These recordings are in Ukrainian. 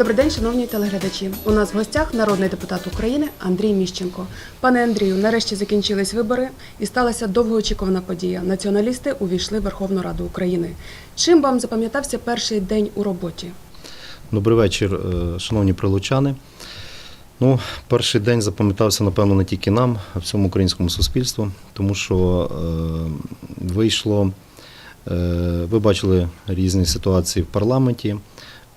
Добрий день, шановні телеглядачі. У нас в гостях народний депутат України Андрій Міщенко. Пане Андрію, нарешті закінчились вибори і сталася довгоочікувана подія. Націоналісти увійшли в Верховну Раду України. Чим вам запам'ятався перший день у роботі? Добрий вечір, е, шановні прилучани. Ну, перший день запам'ятався, напевно, не тільки нам, а всьому українському суспільству, тому що е, вийшло, е, ви бачили різні ситуації в парламенті,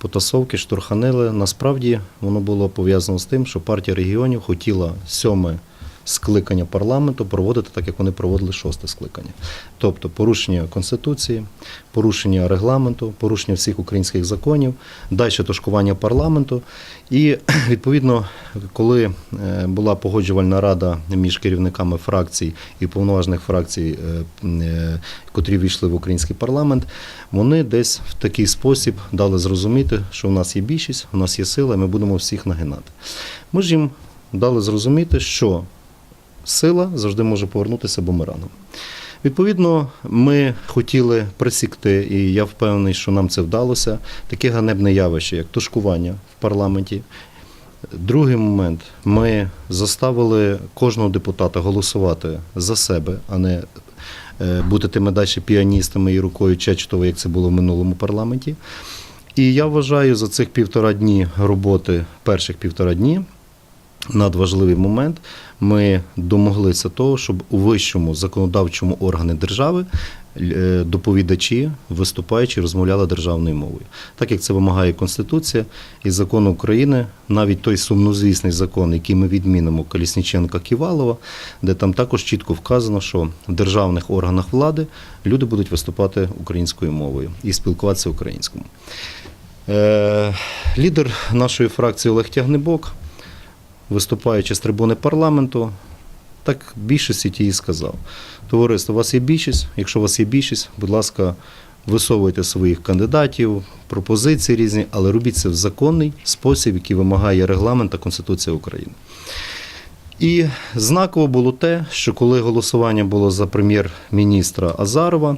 потасовки, штурханили. Насправді воно було пов'язано з тим, що партія регіонів хотіла сьоме скликання парламенту проводити так, як вони проводили шосте скликання. Тобто порушення Конституції, порушення регламенту, порушення всіх українських законів, далі тушкування парламенту. І відповідно, коли е, була погоджувальна рада між керівниками фракцій і повноважних фракцій, е, е, котрі війшли в український парламент, вони десь в такий спосіб дали зрозуміти, що у нас є більшість, у нас є сила, і ми будемо всіх нагинати. Ми ж їм дали зрозуміти, що сила завжди може повернутися бумерангом. Відповідно, ми хотіли присікти, і я впевнений, що нам це вдалося. Таке ганебне явище, як тушкування в парламенті. Другий момент ми заставили кожного депутата голосувати за себе, а не е, бути тими далі піаністами і рукою Чечетова, як це було в минулому парламенті. І я вважаю за цих півтора дні роботи, перших півтора дні, надважливий момент. Ми домоглися того, щоб у вищому законодавчому органі держави е, доповідачі, виступаючи, розмовляли державною мовою. Так як це вимагає Конституція і закон України, навіть той сумнозвісний закон, який ми відмінимо Колісніченка Ківалова, де там також чітко вказано, що в державних органах влади люди будуть виступати українською мовою і спілкуватися українською. Е, Лідер нашої фракції Олег Тягнебок виступаючи з трибуни парламенту, так більшості тієї сказав. Товариство, у вас є більшість. Якщо у вас є більшість, будь ласка, висовуйте своїх кандидатів, пропозиції різні, але робіть це в законний спосіб, який вимагає регламент та Конституція України. І знаково було те, що коли голосування було за прем'єр-міністра Азарова,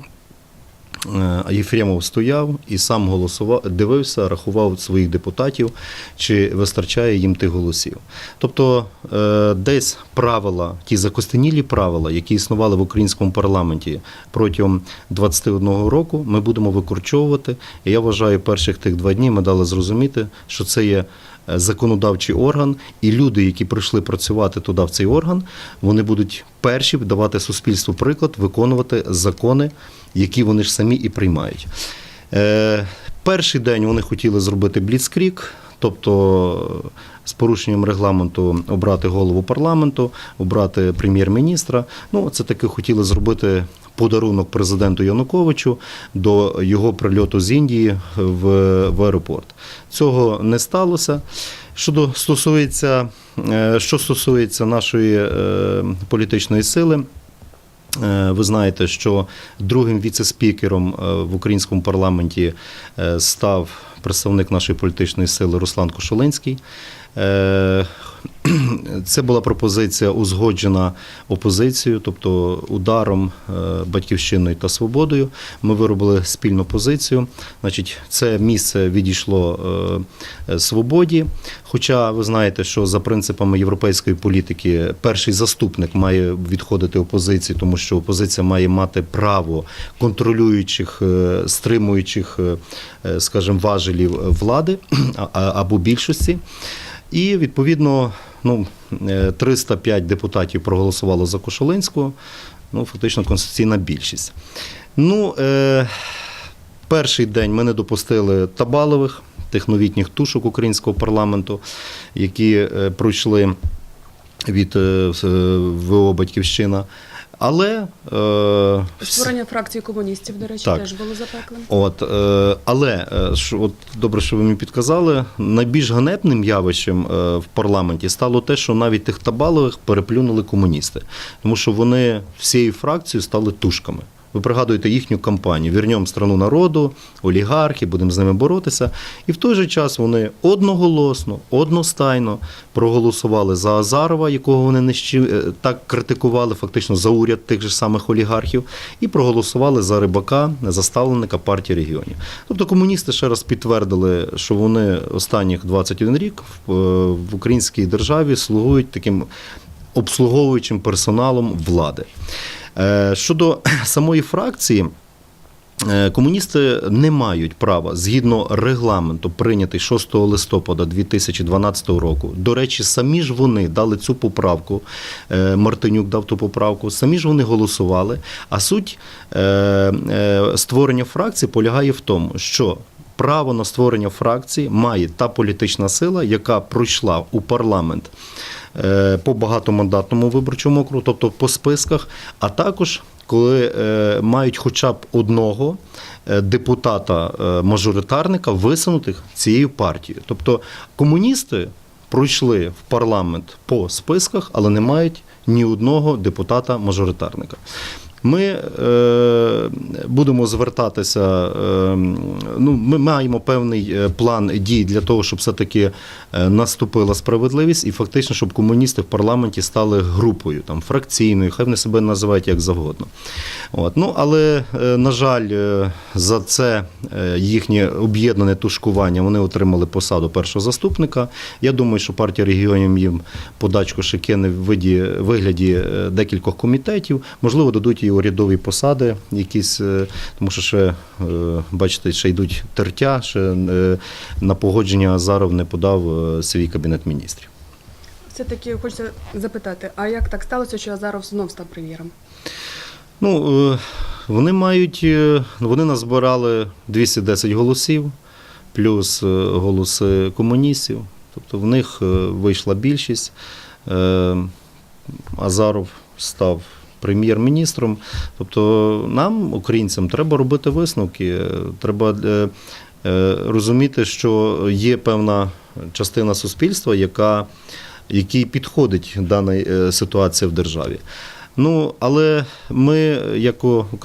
Єфремов стояв і сам голосував, дивився, рахував своїх депутатів, чи вистачає їм тих голосів. Тобто е, десь правила, ті закостенілі правила, які існували в українському парламенті протягом 21 року, ми будемо викорчовувати. І я вважаю, перших тих два дні ми дали зрозуміти, що це є. е, Законодавчий орган, і люди, які прийшли працювати туди в цей орган, вони будуть перші давати суспільству приклад, виконувати закони, які вони ж самі і приймають. Е, перший день вони хотіли зробити бліцкрік, тобто з порушенням регламенту обрати голову парламенту, обрати прем'єр-міністра. Ну, це таки хотіли зробити подарунок президенту Януковичу до його прильоту з Індії в, в аеропорт. Цього не сталося. Щодо стосується, е, що стосується нашої е, політичної сили. Е, Ви знаєте, що другим віце-спікером е, в українському парламенті е, став представник нашої політичної сили Руслан Кошулинський. Е, Це була пропозиція узгоджена опозицією, тобто ударом, е, батьківщиною та свободою. Ми виробили спільну позицію. Значить, це місце відійшло е, свободі. Хоча ви знаєте, що за принципами європейської політики перший заступник має відходити опозиції, тому що опозиція має мати право контролюючих, стримуючих, е, е, скажімо, важелів влади або більшості. І відповідно ну, е, 305 депутатів проголосувало за Кошулинського, ну, фактично конституційна більшість. Ну, е, перший день ми не допустили табалових, тих новітніх тушок українського парламенту, які е, пройшли від е, ВО Батьківщина. Але е, Створення фракції комуністів, до речі, Так. теж було запеклим. От, е, але е, що, от добре, що ви мені підказали, найбільш ганебним явищем е, в парламенті стало те, що навіть тих табалових переплюнули комуністи, тому що вони всією фракцією стали тушками. Ви пригадуєте їхню кампанію Вірньом страну народу, олігархи, будемо з ними боротися. І в той же час вони одноголосно, одностайно проголосували за Азарова, якого вони нещи, е, так критикували, фактично за уряд тих же самих олігархів, і проголосували за рибака, заставленика партії регіонів. Тобто комуністи ще раз підтвердили, що вони останніх 21 рік е, в українській державі слугують таким обслуговуючим персоналом влади. Е, Щодо самої фракції. Е, Комуністи не мають права згідно регламенту, прийнятий 6 листопада 2012 року. До речі, самі ж вони дали цю поправку. е, Мартинюк дав ту поправку. Самі ж вони голосували. А суть створення фракції полягає в тому, що право на створення фракції має та політична сила, яка пройшла у парламент по багатомандатному виборчому округу, тобто по списках, а також коли е, мають хоча б одного е, депутата-мажоритарника висунутих цією партією. Тобто комуністи пройшли в парламент по списках, але не мають ні одного депутата-мажоритарника. Ми е, будемо звертатися. Е, ну, ми маємо певний е, план дій для того, щоб все-таки е, наступила справедливість, і фактично, щоб комуністи в парламенті стали групою там фракційною, хай вони себе називають як завгодно. От. Ну, але, на жаль, за це їхнє об'єднане тушкування вони отримали посаду першого заступника. Я думаю, що партія регіонів їм подачку кине в виді, вигляді декількох комітетів. Можливо, дадуть і урядові посади, якісь, е, тому що ще, е, бачите, ще йдуть тертя, ще е, на погодження Азаров не подав свій кабінет міністрів. Все-таки хочеться запитати, а як так сталося, що Азаров знов став прем'єром? Ну, вони мають, вони назбирали 210 голосів, плюс голоси комуністів. Тобто в них вийшла більшість. Азаров став прем'єр-міністром. Тобто нам, українцям, треба робити висновки. е, Треба е, е, розуміти, що є певна частина суспільства, яка, якій підходить даній ситуації ситуація в державі. Ну, але ми, як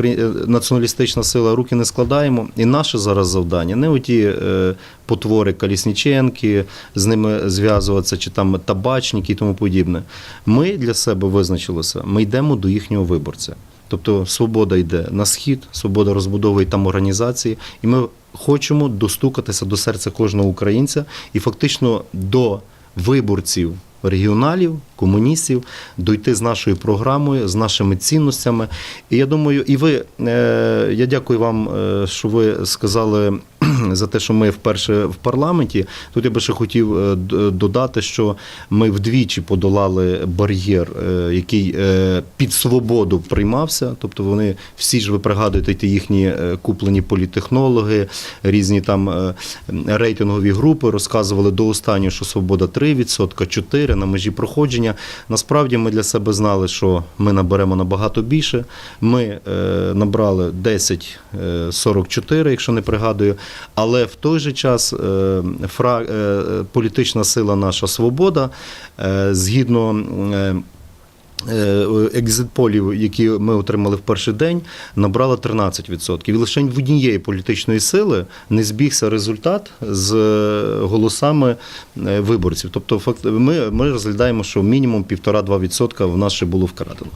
е, націоналістична сила, руки не складаємо. І наше зараз завдання не оті е, потвори Калісніченки, з ними зв'язуватися, чи там табачники і тому подібне. Ми для себе визначилися, ми йдемо до їхнього виборця. Тобто свобода йде на схід, свобода розбудовує там організації, і ми хочемо достукатися до серця кожного українця і фактично до виборців регіоналів, комуністів, дойти з нашою програмою, з нашими цінностями. І я думаю, і ви, е, я дякую вам, е, що ви сказали за те, що ми вперше в парламенті. Тут я би ще хотів е, додати, що ми вдвічі подолали бар'єр, е, який е, під свободу приймався. Тобто вони всі ж ви пригадуєте ті їхні куплені політехнологи, різні там рейтингові групи розказували до останнього, що свобода 3%, 4% на межі проходження. Насправді ми для себе знали, що ми наберемо набагато більше. Ми набрали 10,44, якщо не пригадую. Але в той же час е, фра, е, політична сила наша свобода, е, згідно. Екзитполів, які ми отримали в перший день, набрала 13%. І лише в однієї політичної сили не збігся результат з голосами виборців. Тобто, ми, ми розглядаємо, що мінімум 1,5-2% в нас ще було вкрадено.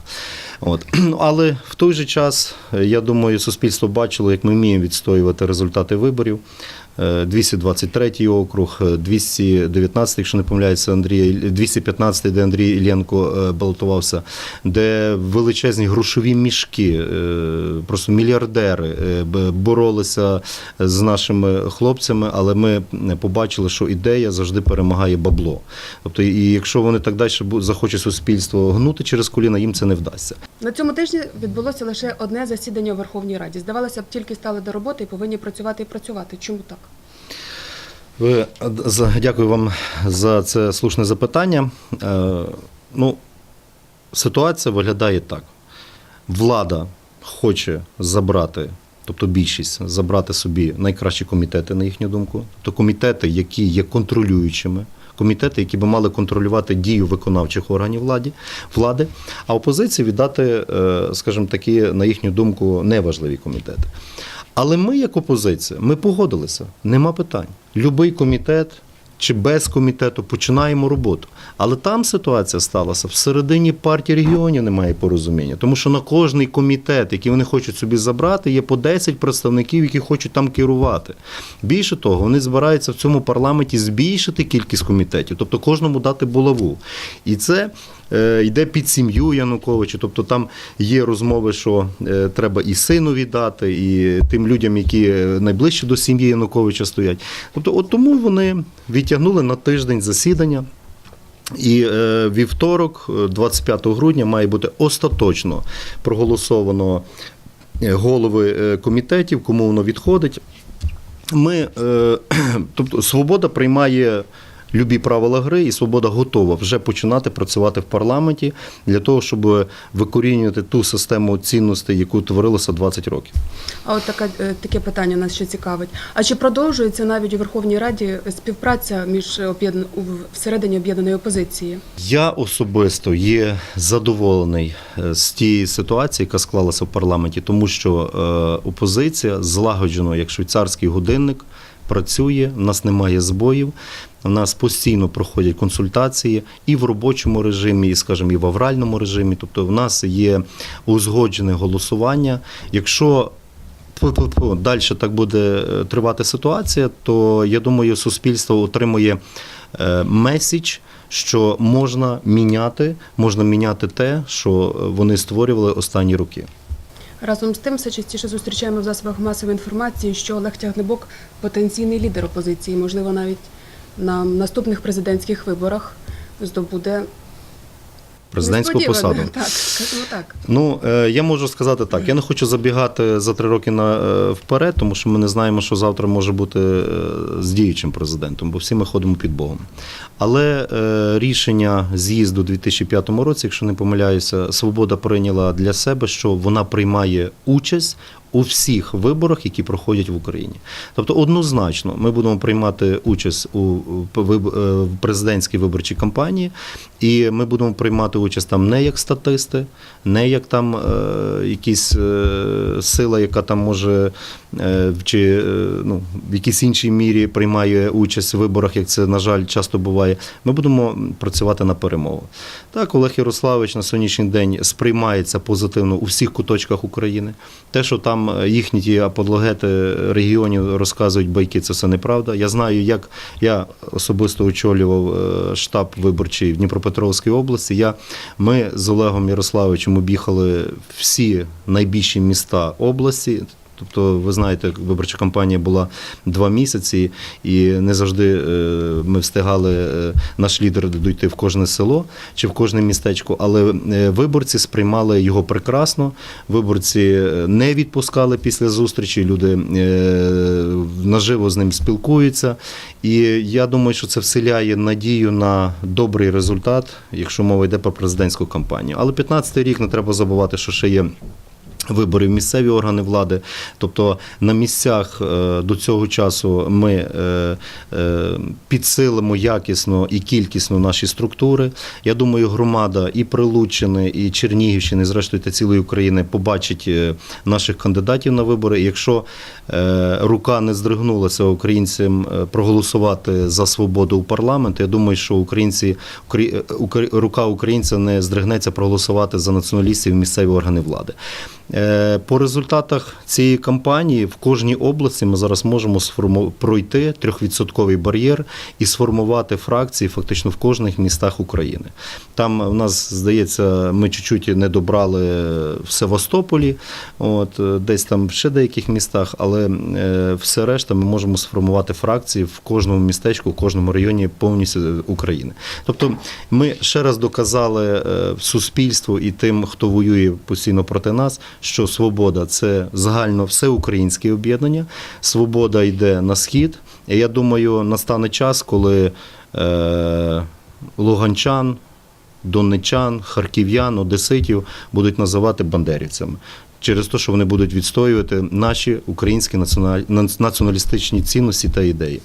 От. Але в той же час, е, я думаю, суспільство бачило, як ми вміємо відстоювати результати виборів. Е, 223 округ, е, 219, якщо не помиляється, Андрій, 215, де Андрій Іллєнко е, балотувався, де величезні грошові мішки, е, просто мільярдери е, боролися з нашими хлопцями, але ми побачили, що ідея завжди перемагає бабло. Тобто, і якщо вони так далі захоче суспільство гнути через коліна, їм це не вдасться. На цьому тижні відбулося лише одне засідання у Верховній Раді. Здавалося б, тільки стали до роботи і повинні працювати і працювати. Чому так? Ви дякую вам за це слушне запитання. Е, Ну, ситуація виглядає так: влада хоче забрати, тобто більшість забрати собі найкращі комітети, на їхню думку, тобто комітети, які є контролюючими. комітети, які би мали контролювати дію виконавчих органів владі, влади, а опозиції віддати, е, скажімо такі, на їхню думку, неважливі комітети. Але ми, як опозиція, ми погодилися, нема питань. Любий комітет чи без комітету починаємо роботу. Але там ситуація сталася всередині партії регіонів немає порозуміння, тому що на кожний комітет, який вони хочуть собі забрати, є по 10 представників, які хочуть там керувати. Більше того, вони збираються в цьому парламенті збільшити кількість комітетів, тобто кожному дати булаву. І це е, йде під сім'ю Януковича. Тобто там є розмови, що е, треба і сину віддати, і тим людям, які найближче до сім'ї Януковича стоять. Тобто, от тому вони відтягнули на тиждень засідання. І е, вівторок, е, 25 грудня, має бути остаточно проголосовано е, голови е, комітетів, кому воно відходить. Ми, е, тобто, свобода приймає любі правила гри, і свобода готова вже починати працювати в парламенті для того, щоб викорінювати ту систему цінностей, яку творилося 20 років. А от така, е, таке питання нас ще цікавить. А чи продовжується навіть у Верховній Раді співпраця між всередині об'єднаної опозиції? Я особисто є задоволений е, з тієї ситуації, яка склалася в парламенті, тому що е, опозиція злагоджено, як швейцарський годинник, працює, в нас немає збоїв. У нас постійно проходять консультації і в робочому режимі, і, скажімо, і в авральному режимі. Тобто, в нас є узгоджене голосування. Якщо далі так буде е, тривати ситуація, то я думаю, суспільство отримує е, меседж, що можна міняти, можна міняти те, що е, вони створювали останні роки. Разом з тим, все частіше зустрічаємо в засобах масової інформації, що Олег Тягнебок потенційний лідер опозиції, можливо, навіть на наступних президентських виборах здобуде Президентську посаду. Так, скажімо так. Ну, е, я можу сказати так. Я не хочу забігати за три роки на, е, вперед, тому що ми не знаємо, що завтра може бути е, з діючим президентом, бо всі ми ходимо під Богом. Але е, рішення з'їзду у 2005 році, якщо не помиляюся, Свобода прийняла для себе, що вона приймає участь у всіх виборах, які проходять в Україні. Тобто, однозначно, ми будемо приймати участь у е, президентській виборчій кампанії, і ми будемо приймати участь там не як статисти, не як там е, якісь е, сила, яка там може чи е, ну, в якійсь іншій мірі приймає участь в виборах, як це, на жаль, часто буває. Ми будемо працювати на перемогу. Так, Олег Ярославович на сьогоднішній день сприймається позитивно у всіх куточках України. Те, що там е, їхні ті апологети регіонів розказують байки, це все неправда. Я знаю, як я особисто очолював е, штаб виборчий в Дніпропетровській області. Я, ми з Олегом Ярославовичем об'їхали всі найбільші міста області. Тобто, ви знаєте, виборча кампанія була два місяці, і не завжди е, ми встигали е, наш лідер дойти в кожне село чи в кожне містечко. Але е, виборці сприймали його прекрасно. Виборці не відпускали після зустрічі. Люди наживо з ним спілкуються. І я думаю, що це вселяє надію на добрий результат, якщо мова йде про президентську кампанію. Але 15-й рік не треба забувати, що ще є. Вибори в місцеві органи влади, тобто на місцях е, до цього часу ми е, е, підсилимо якісно і кількісно наші структури. Я думаю, громада і Прилуччини, і Чернігівщини, зрештою та цілої України побачить наших кандидатів на вибори. Якщо рука не здригнулася українцям проголосувати за свободу у парламент, я думаю, що українці Украї- рука українця не здригнеться проголосувати за націоналістів місцеві органи влади. Е, По результатах цієї кампанії в кожній області ми зараз можемо пройти трьохвідсотковий бар'єр і сформувати фракції фактично в кожних містах України. Там у нас здається, ми чуть-чуть не добрали в Севастополі, от десь там ще деяких містах, але е, все решта ми можемо сформувати фракції в кожному містечку, в кожному районі повністю України. Тобто, ми ще раз доказали е, суспільству і тим, хто воює постійно проти нас, що свобода це загально всеукраїнське об'єднання. Свобода йде на схід. І я думаю, настане час, коли е, луганчан, донечан, харків'ян, одеситів будуть називати бандерівцями. Через те, що вони будуть відстоювати наші українські національ- націоналістичні цінності та ідеї.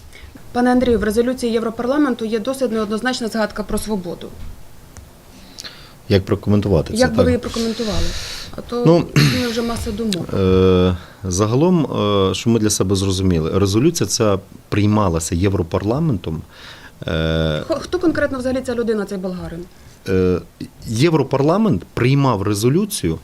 Пане Андрію, в резолюції Європарламенту є досить неоднозначна згадка про свободу. Як прокоментувати це? Як би так? ви її прокоментували? А то Ну, вже маса думок. Е, Загалом, е, що ми для себе зрозуміли, резолюція ця приймалася Європарламентом. Е, Хто конкретно взагалі ця людина, цей болгарин? е, Європарламент приймав резолюцію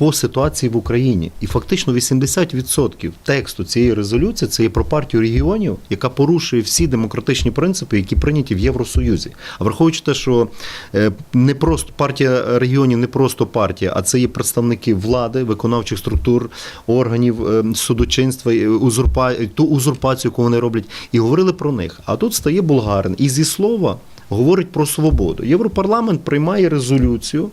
по ситуації в Україні. І фактично 80% тексту цієї резолюції це є про партію регіонів, яка порушує всі демократичні принципи, які прийняті в Євросоюзі. А враховуючи те, що е, не просто партія регіонів не просто партія, а це є представники влади, виконавчих структур, органів е, судочинства, е, узурпа... ту узурпацію, яку вони роблять, і говорили про них. А тут стає болгарин і зі слова. Говорить про свободу. Європарламент приймає резолюцію.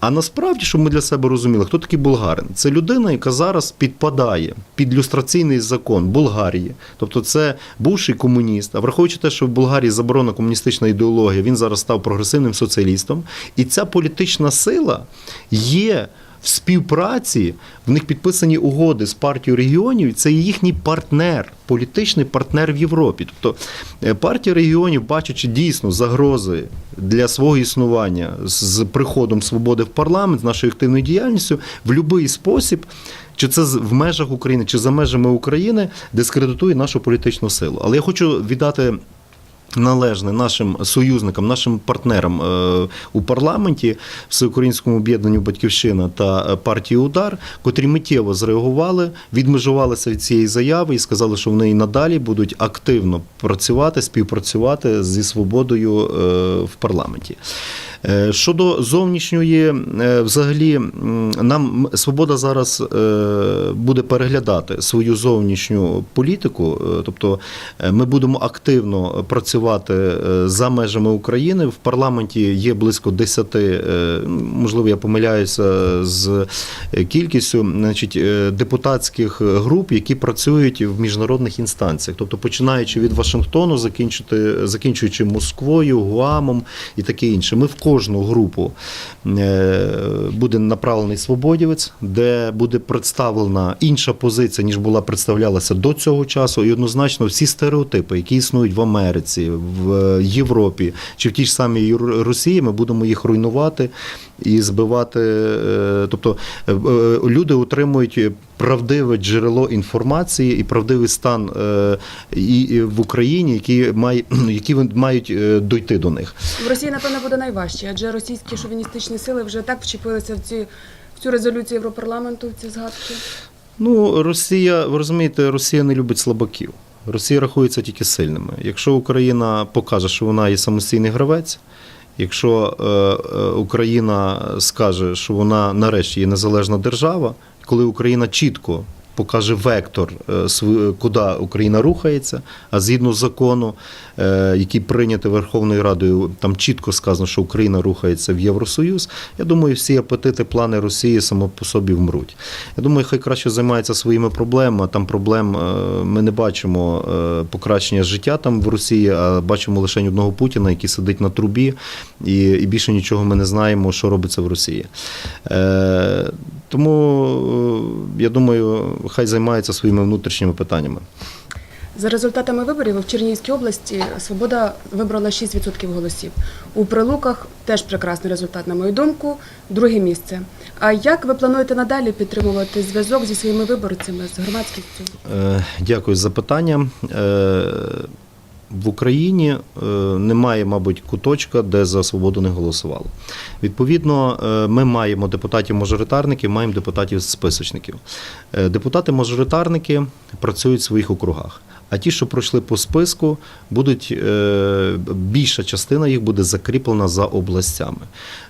А насправді, щоб ми для себе розуміли, хто такий болгарин? Це людина, яка зараз підпадає під люстраційний закон Болгарії. Тобто, це бувший комуніст. А враховуючи те, що в Болгарії заборонена комуністична ідеологія, він зараз став прогресивним соціалістом. І ця політична сила є. В співпраці в них підписані угоди з партією регіонів. Це їхній партнер, політичний партнер в Європі. Тобто е, партія регіонів, бачачи дійсно загрози для свого існування з приходом свободи в парламент, з нашою активною діяльністю, в будь-який спосіб. Чи це в межах України, чи за межами України дискредитує нашу політичну силу. Але я хочу віддати належне нашим союзникам, нашим партнерам е, у парламенті, всеукраїнському об'єднанню Батьківщина та е, партії Удар, котрі миттєво зреагували, відмежувалися від цієї заяви і сказали, що вони і надалі будуть активно працювати, співпрацювати зі свободою е, в парламенті. Е, Щодо зовнішньої, е, взагалі, нам свобода зараз е, буде переглядати свою зовнішню політику, тобто ми будемо активно працювати за межами України. В парламенті є близько 10, е, можливо, я помиляюся з кількістю, значить, депутатських груп, які працюють в міжнародних інстанціях, тобто починаючи від Вашингтону, закінчуючи Москвою, Гуамом і таке інше. Ми в кожну групу е, буде направлений свободівець, де буде представлена інша позиція, ніж була представлялася до цього часу, і однозначно всі стереотипи, які існують в Америці, в Європі чи в тій ж самій Росії, ми будемо їх руйнувати і збивати. е, Тобто е, е, люди отримують правдиве джерело інформації і правдивий стан і в Україні, які має, які мають дойти до них. В Росії, напевно, буде найважче, адже російські шовіністичні сили вже так вчепилися в ці в цю резолюцію Європарламенту, в ці згадки. Ну, Росія, ви розумієте, Росія не любить слабаків. Росія рахується тільки сильними. Якщо Україна покаже, що вона є самостійний гравець, якщо е, е, Україна скаже, що вона нарешті є незалежна держава, коли Україна чітко покаже вектор, е, куди Україна рухається, а згідно закону, е, який прийнятий Верховною Радою, там чітко сказано, що Україна рухається в Євросоюз. Я думаю, всі апетити, плани Росії само по собі вмруть. Я думаю, хай краще займається своїми проблемами. Там проблем е, ми не бачимо покращення життя там в Росії, а бачимо лише одного Путіна, який сидить на трубі, і, і більше нічого ми не знаємо, що робиться в Росії. Тому я думаю, хай займається своїми внутрішніми питаннями. За результатами виборів в Чернігівській області Свобода вибрала 6% голосів. У Прилуках теж прекрасний результат, на мою думку, друге місце. А як ви плануєте надалі підтримувати зв'язок зі своїми виборцями, з громадськістю? Е, Дякую за питання. В Україні е, немає, мабуть, куточка, де за свободу не голосували. Відповідно, е, ми маємо депутатів-мажоритарників, маємо депутатів-списочників. Е, Депутати-мажоритарники працюють в своїх округах. А ті, що пройшли по списку, будуть е, більша частина їх буде закріплена за областями.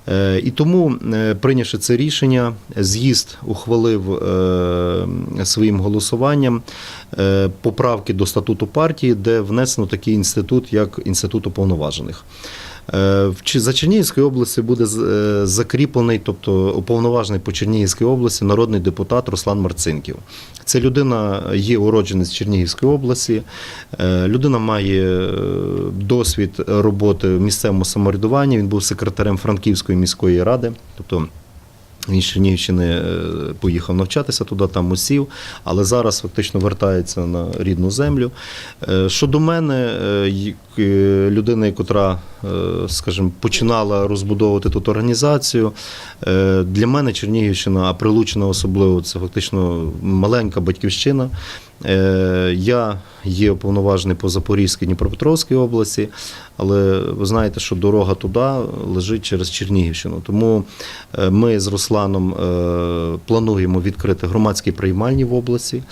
Е, І тому, е, прийнявши це рішення, з'їзд ухвалив своїм голосуванням поправки до статуту партії, де внесено такий інститут, як інститут уповноважених. Е, За Чернігівською області буде е, закріплений, тобто уповноважений по Чернігівській області народний депутат Руслан Марцинків. Це людина є уродженець Чернігівської області. Е, Людина має е, досвід роботи в місцевому самоврядуванні. Він був секретарем Франківської міської ради. Тобто Він з Чернігівщини е, поїхав навчатися туди, там осів, але зараз фактично вертається на рідну землю. Е, Щодо мене, е, е, людина, яка, скажімо, починала розбудовувати тут організацію, е, для мене Чернігівщина, а Прилучина особливо, це фактично маленька батьківщина. Е, Я є уповноважений по Запорізькій Дніпропетровській області, але ви знаєте, що дорога туди лежить через Чернігівщину. Тому е, ми з Русланом е, плануємо відкрити громадські приймальні в області.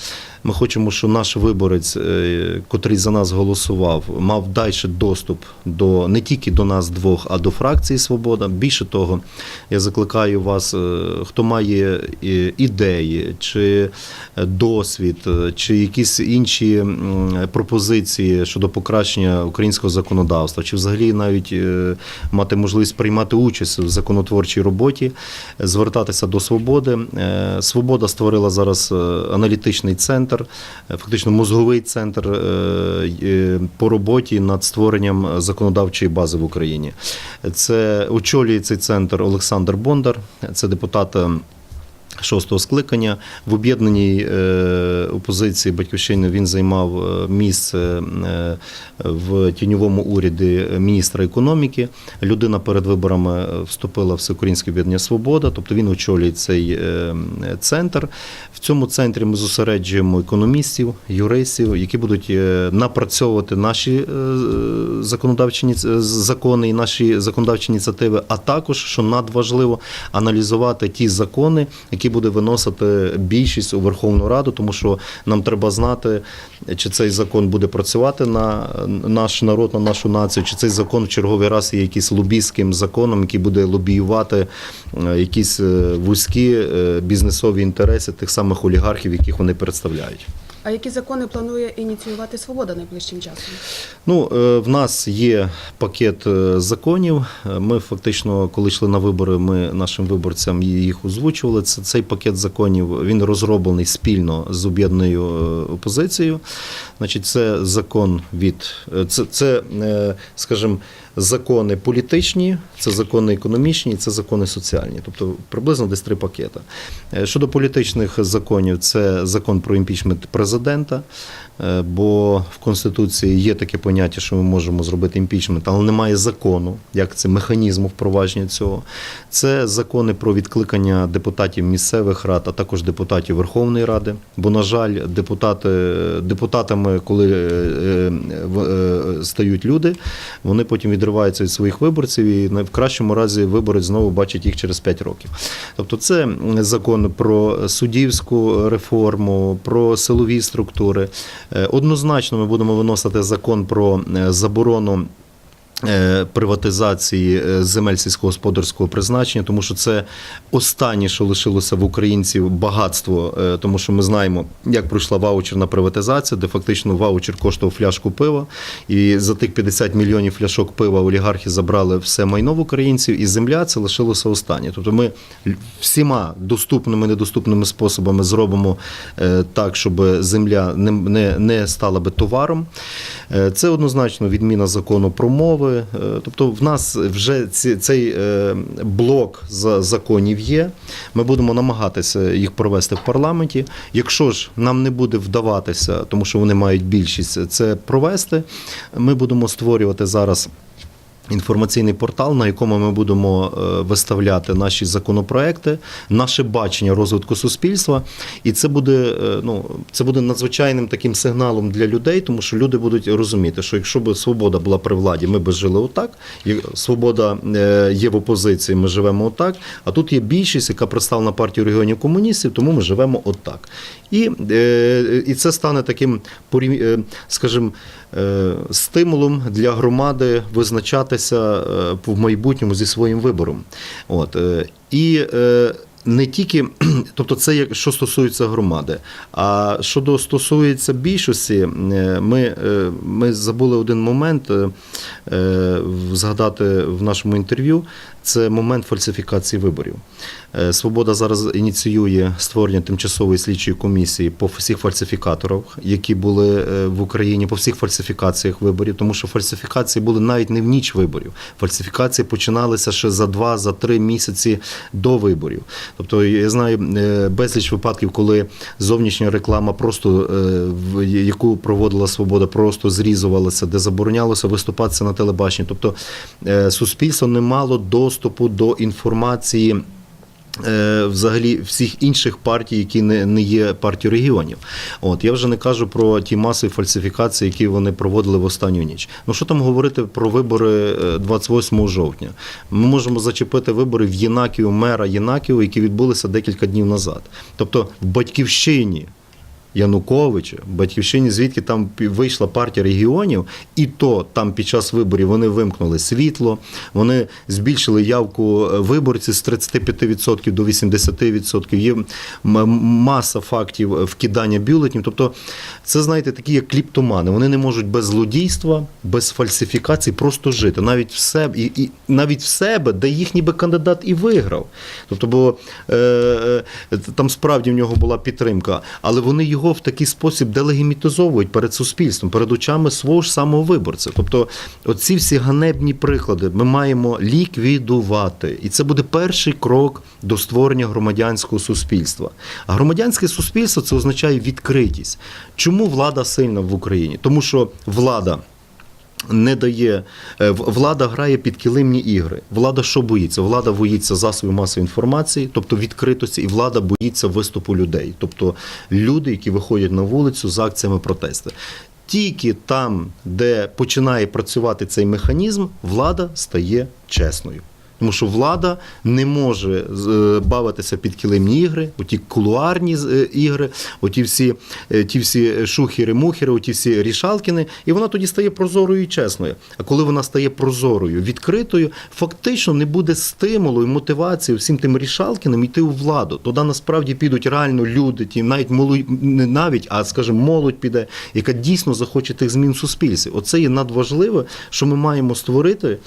Ми хочемо, щоб наш виборець, е, котрий за нас голосував, мав далі доступ до не тільки до нас двох, а до фракції Свобода. Більше того, я закликаю вас, е, хто має е, ідеї чи досвід, чи якісь інші пропозиції щодо покращення українського законодавства, чи взагалі навіть мати можливість приймати участь в законотворчій роботі, звертатися до свободи. Свобода створила зараз аналітичний центр, е, фактично мозговий центр е, е, по роботі над створенням законодавчої бази в Україні. Це очолює цей центр Олександр Бондар, це депутат. Шостого скликання в об'єднаній е, опозиції батьківщини він займав е, місце е, в тіньовому уряді міністра економіки. Людина перед виборами вступила в Всеукраїнське об'єднання Свобода, тобто він очолює цей центр. В цьому центрі ми зосереджуємо економістів, юристів, які будуть напрацьовувати наші законодавчі закони і наші законодавчі ініціативи, а також, що надважливо, аналізувати ті закони, які буде виносити більшість у Верховну Раду, тому що нам треба знати, чи цей закон буде працювати на наш народ, на нашу націю, чи цей закон в черговий раз є якийсь лобійським законом, який буде лобіювати е, якісь е, вузькі е, бізнесові інтереси тих самих олігархів, яких вони представляють. А які закони планує ініціювати свобода найближчим часом? Ну, е, в нас є пакет е, законів. Е, Ми фактично, коли йшли на вибори, ми нашим виборцям їх озвучували. Це цей пакет законів він розроблений спільно з об'єднаною опозицією. Значить, це закон від це, це скажімо, закони політичні, це закони економічні, це закони соціальні. Тобто приблизно десь три пакети. Е, Щодо політичних законів, це закон про імпічмент президента. Е, Бо в Конституції є таке поняття, що ми можемо зробити імпічмент, але немає закону, як це механізму впровадження цього. Це закони про відкликання депутатів місцевих рад, а також депутатів Верховної Ради. Бо, на жаль, депутати, депутатами, коли е, е, стають люди, вони потім відриваються від своїх виборців і в кращому разі виборець знову бачить їх через 5 років. Тобто, це закон про суддівську реформу, про силові структури. Е, Однозначно, ми будемо виносити закон про е, заборону. Е, Приватизації е, земель сільськогосподарського призначення, тому що це останнє, що лишилося в українців багатство, е, тому що ми знаємо, як пройшла ваучерна приватизація, де фактично ваучер коштував фляжку пива, і за тих 50 мільйонів фляшок пива олігархи забрали все майно в українців, і земля це лишилося останнє. Тобто ми всіма доступними недоступними способами зробимо так, щоб земля не, не, не стала би товаром. Це однозначно відміна закону про мови. Е, Тобто, в нас вже цей е, блок за- законів є. Ми будемо намагатися їх провести в парламенті. Якщо ж нам не буде вдаватися, тому що вони мають більшість це провести, ми будемо створювати зараз. Інформаційний портал, на якому ми будемо е, виставляти наші законопроекти, наше бачення розвитку суспільства, і це буде е, ну це буде надзвичайним таким сигналом для людей, тому що люди будуть розуміти, що якщо б свобода була при владі, ми б жили отак. і Свобода е, є в опозиції, ми живемо отак. А тут є більшість, яка представлена партією регіонів комуністів, тому ми живемо отак. І, і це стане таким скажімо, стимулом для громади визначатися е, в майбутньому зі своїм вибором. От, е, і е, не тільки, тобто це як що стосується громади. А щодо стосується більшості, е, ми, е, ми забули один момент е, е, згадати в нашому інтерв'ю. Це момент фальсифікації виборів. Е, Свобода зараз ініціює створення тимчасової слідчої комісії по всіх фальсифікаторах, які були е, в Україні, по всіх фальсифікаціях виборів, тому що фальсифікації були навіть не в ніч виборів. Фальсифікації починалися ще за два, за три місяці до виборів. Тобто я знаю е, безліч випадків, коли зовнішня реклама, просто яку проводила свобода, просто зрізувалася, де заборонялося виступатися на телебаченні. Тобто суспільство не мало доступу до інформації. е, Взагалі всіх інших партій, які не, не є партією регіонів. От я вже не кажу про ті масові фальсифікації, які вони проводили в останню ніч. Ну що там говорити про вибори е, 28 жовтня? Ми можемо зачепити вибори в Єнакію, мера Єнакію, які відбулися декілька днів назад. Тобто в батьківщині Януковича, батьківщині, звідки там вийшла партія регіонів, і то там під час виборів вони вимкнули світло, вони збільшили явку е, виборців з 35% до 80%. Є маса фактів е, вкидання бюлетнів. Тобто, це знаєте, такі як кліптомани. Вони не можуть без злодійства, без фальсифікацій просто жити. Навіть в себе, і, і навіть в себе, де їх ніби кандидат і виграв. Тобто, бо е, е, там справді в нього була підтримка, але вони його в такий спосіб делегімітизовують перед суспільством, перед очами свого ж самого виборця. Тобто, оці всі ганебні приклади ми маємо ліквідувати. І це буде перший крок до створення громадянського суспільства. А громадянське суспільство це означає відкритість. Чому влада сильна в Україні? Тому що влада не дає е, влада грає під килимні ігри. Влада що боїться? Влада боїться засобів масової інформації, тобто відкритості, і влада боїться виступу людей, тобто люди, які виходять на вулицю з акціями протесту. Тільки там, де починає працювати цей механізм, влада стає чесною. Тому що влада не може е, бавитися під килимні ігри, оті кулуарні е, ігри, оті всі, е, ті всі шухери-мухери, оті всі рішалкіни, і вона тоді стає прозорою і чесною. А коли вона стає прозорою, відкритою, фактично не буде стимулу і мотивації всім тим рішалкінам йти у владу. Тоді насправді підуть реально люди, ті навіть молодь, не навіть, а скажімо, молодь піде, яка дійсно захоче тих змін в суспільстві. Оце є надважливе, що ми маємо створити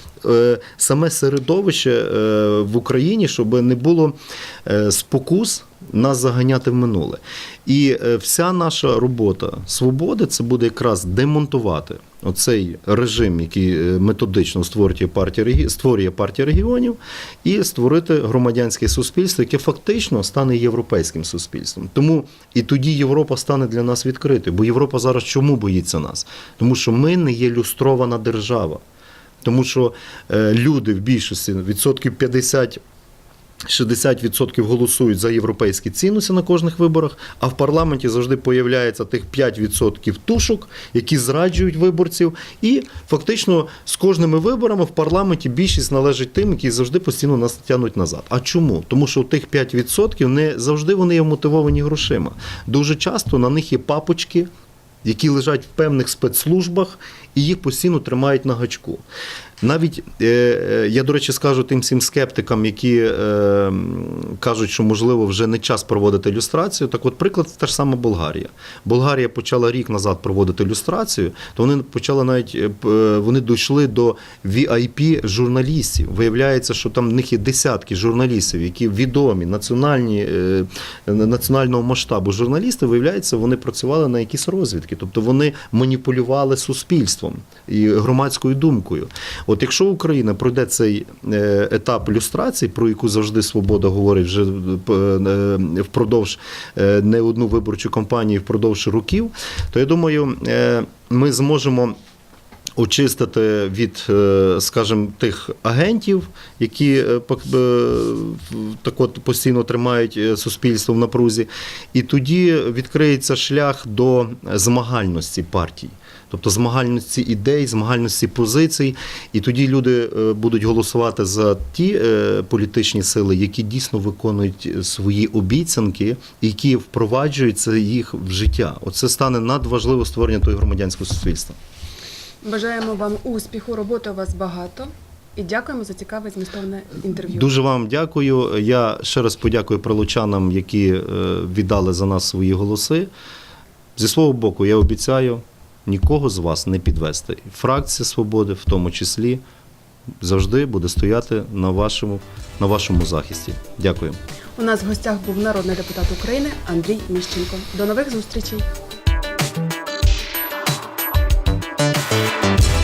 саме середовище е, в Україні, щоб не було е, спокус нас заганяти в минуле. І е, вся наша робота свободи це буде якраз демонтувати оцей режим, який методично створює партія створює партія регіонів, і створити громадянське суспільство, яке фактично стане європейським суспільством. Тому і тоді Європа стане для нас відкритою. Бо Європа зараз чому боїться нас? Тому що ми не є люстрована держава. Тому що е, люди в більшості відсотків 50 60% голосують за європейські цінності на кожних виборах, а в парламенті завжди появляється тих 5% тушок, які зраджують виборців. І фактично з кожними виборами в парламенті більшість належить тим, які завжди постійно нас тягнуть назад. А чому? Тому що тих 5% не завжди вони є мотивовані грошима. Дуже часто на них є папочки. Які лежать в певних спецслужбах і їх постійно тримають на гачку. Навіть е, е, я, до речі, скажу тим всім скептикам, які е, кажуть, що можливо вже не час проводити ілюстрацію. Так, от приклад та ж сама Болгарія. Болгарія почала рік назад проводити ілюстрацію, то вони почали навіть вони дійшли до VIP журналістів. Виявляється, що там в них є десятки журналістів, які відомі національні національного масштабу журналісти. Виявляється, вони працювали на якісь розвідки, тобто вони маніпулювали суспільством і громадською думкою. От якщо Україна пройде цей е, етап люстрації, про яку завжди свобода говорить вже е, е, впродовж не одну виборчу кампанію, впродовж років, то я думаю, ми зможемо. Очистити від, е, скажімо, тих агентів, які е, е, так от постійно тримають суспільство в напрузі, і тоді відкриється шлях до змагальності партій. Тобто змагальності ідей, змагальності позицій, і тоді люди будуть голосувати за ті політичні сили, які дійсно виконують свої обіцянки, які впроваджують це їх в життя. Оце стане надважливо створення того громадянського суспільства. Бажаємо вам успіху, роботи у вас багато. І дякуємо за цікаве змістовне інтерв'ю. Дуже вам дякую. Я ще раз подякую прилучанам, які е, віддали за нас свої голоси. Зі свого боку, я обіцяю нікого з вас не підвести. Фракція свободи, в тому числі, завжди буде стояти на вашому, на вашому захисті. Дякую. У нас в гостях був народний депутат України Андрій Міщенко. До нових зустрічей. Thank